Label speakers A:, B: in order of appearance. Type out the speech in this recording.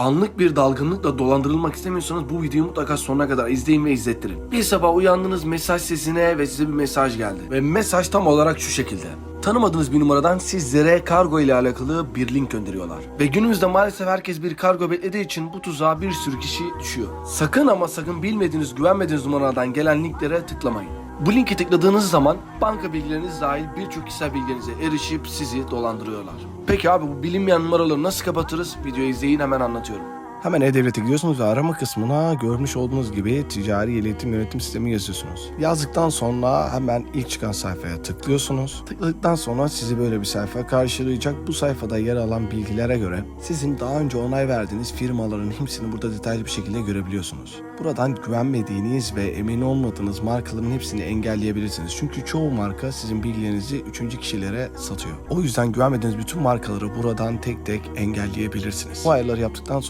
A: Anlık bir dalgınlıkla dolandırılmak istemiyorsanız bu videoyu mutlaka sonuna kadar izleyin ve izlettirin. Bir sabah uyandınız mesaj sesine ve size bir mesaj geldi. Ve mesaj tam olarak şu şekilde. Tanımadığınız bir numaradan sizlere kargo ile alakalı bir link gönderiyorlar. Ve günümüzde maalesef herkes bir kargo beklediği için bu tuzağa bir sürü kişi düşüyor. Sakın ama sakın bilmediğiniz, güvenmediğiniz numaradan gelen linklere tıklamayın. Bu linki tıkladığınız zaman banka bilgileriniz dahil birçok kişisel bilgilerinize erişip sizi dolandırıyorlar. Peki abi bu bilinmeyen numaraları nasıl kapatırız? Videoyu izleyin hemen anlatıyorum.
B: Hemen E-Devlet'e gidiyorsunuz ve arama kısmına görmüş olduğunuz gibi ticari iletim yönetim sistemi yazıyorsunuz. Yazdıktan sonra hemen ilk çıkan sayfaya tıklıyorsunuz. Tıkladıktan sonra sizi böyle bir sayfa karşılayacak. Bu sayfada yer alan bilgilere göre sizin daha önce onay verdiğiniz firmaların hepsini burada detaylı bir şekilde görebiliyorsunuz. Buradan güvenmediğiniz ve emin olmadığınız markaların hepsini engelleyebilirsiniz. Çünkü çoğu marka sizin bilgilerinizi üçüncü kişilere satıyor. O yüzden güvenmediğiniz bütün markaları buradan tek tek engelleyebilirsiniz. Bu ayarları yaptıktan sonra